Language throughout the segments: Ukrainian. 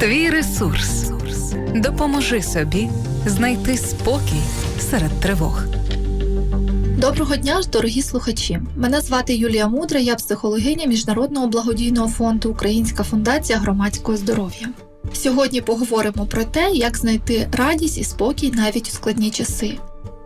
Твій ресурс. Допоможи собі знайти спокій серед тривог. Доброго дня, дорогі слухачі. Мене звати Юлія Мудра, я психологиня Міжнародного благодійного фонду Українська фундація громадського здоров'я. Сьогодні поговоримо про те, як знайти радість і спокій навіть у складні часи.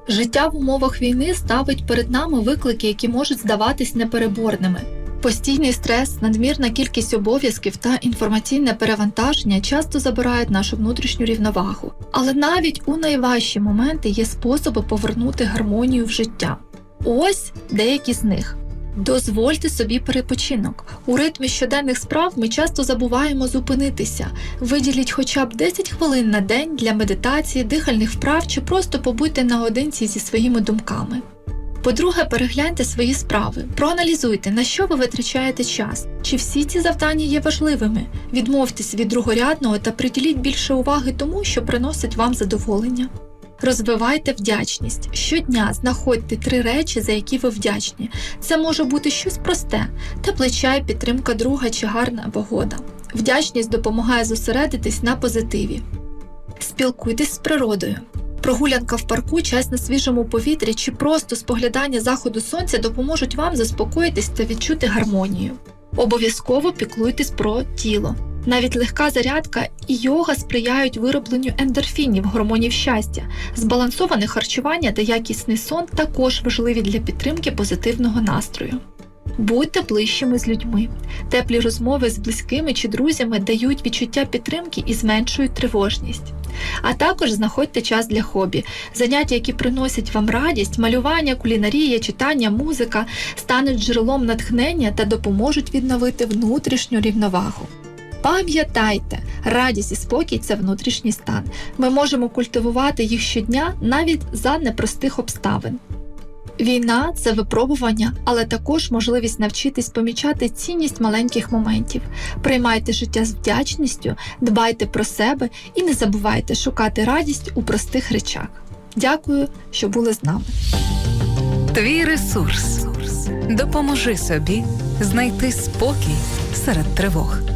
Життя в умовах війни ставить перед нами виклики, які можуть здаватись непереборними. Постійний стрес, надмірна кількість обов'язків та інформаційне перевантаження часто забирають нашу внутрішню рівновагу. Але навіть у найважчі моменти є способи повернути гармонію в життя. Ось деякі з них. Дозвольте собі перепочинок. У ритмі щоденних справ ми часто забуваємо зупинитися. Виділіть хоча б 10 хвилин на день для медитації, дихальних вправ чи просто побудьте наодинці зі своїми думками. По-друге, перегляньте свої справи, проаналізуйте, на що ви витрачаєте час, чи всі ці завдання є важливими. Відмовтесь від другорядного та приділіть більше уваги тому, що приносить вам задоволення. Розвивайте вдячність. Щодня знаходьте три речі, за які ви вдячні. Це може бути щось просте: теплий чай, підтримка друга чи гарна погода. Вдячність допомагає зосередитись на позитиві. Спілкуйтесь з природою. Прогулянка в парку, час на свіжому повітрі чи просто споглядання заходу сонця допоможуть вам заспокоїтись та відчути гармонію. Обов'язково піклуйтесь про тіло. Навіть легка зарядка і йога сприяють виробленню ендорфінів, гормонів щастя. Збалансоване харчування та якісний сон також важливі для підтримки позитивного настрою. Будьте ближчими з людьми. Теплі розмови з близькими чи друзями дають відчуття підтримки і зменшують тривожність. А також знаходьте час для хобі. Заняття, які приносять вам радість, малювання, кулінарія, читання, музика, стануть джерелом натхнення та допоможуть відновити внутрішню рівновагу. Пам'ятайте, радість і спокій це внутрішній стан. Ми можемо культивувати їх щодня навіть за непростих обставин. Війна це випробування, але також можливість навчитись помічати цінність маленьких моментів. Приймайте життя з вдячністю, дбайте про себе і не забувайте шукати радість у простих речах. Дякую, що були з нами. Твій ресурс. Допоможи собі знайти спокій серед тривог.